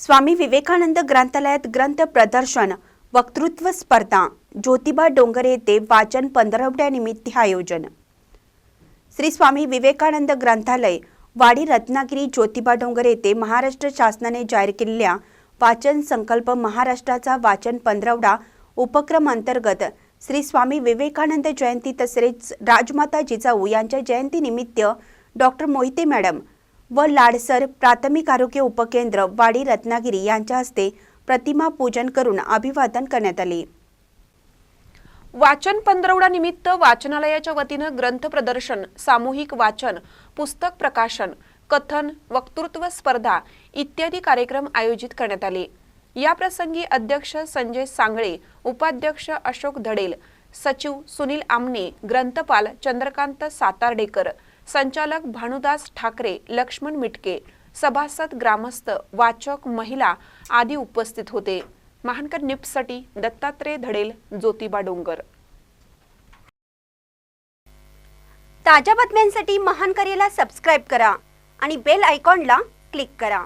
स्वामी विवेकानंद ग्रंथालयात ग्रंथ प्रदर्शन वक्तृत्व स्पर्धा ज्योतिबा डोंगरे येथे वाचन पंधरवड्यानिमित्त आयोजन. श्री स्वामी विवेकानंद ग्रंथालय वाडी रत्नागिरी ज्योतिबा डोंगरे येथे महाराष्ट्र शासनाने जाहीर केलेल्या वाचन संकल्प महाराष्ट्राचा वाचन पंधरवडा उपक्रम अंतर्गत श्री स्वामी विवेकानंद जयंती तसेच राजमाता जिजाऊ यांच्या जयंतीनिमित्त डॉक्टर मोहिते मॅडम व लाडसर प्राथमिक आरोग्य उपकेंद्र वाडी रत्नागिरी यांच्या हस्ते प्रतिमा पूजन करून अभिवादन करण्यात आले. वाचन पंधरवडा निमित्त वाचनालयाच्या वतीनं ग्रंथ प्रदर्शन सामूहिक वाचन पुस्तक प्रकाशन कथन वक्तृत्व स्पर्धा इत्यादी कार्यक्रम आयोजित करण्यात आले. या प्रसंगी अध्यक्ष संजय सांगळे उपाध्यक्ष अशोक धडेल सचिव सुनील आमने ग्रंथपाल चंद्रकांत सातार्डेकर संचालक भानुदास ठाकरे लक्ष्मण मिटके सभासद ग्रामस्थ वाचक महिला आदी उपस्थित होते. महानकर निप्ससाठी दत्तात्रय धडेल ज्योतिबा डोंगर. ताज्या बातम्यांसाठी महानकरेला सबस्क्राईब करा आणि बेल आयकॉनला क्लिक करा.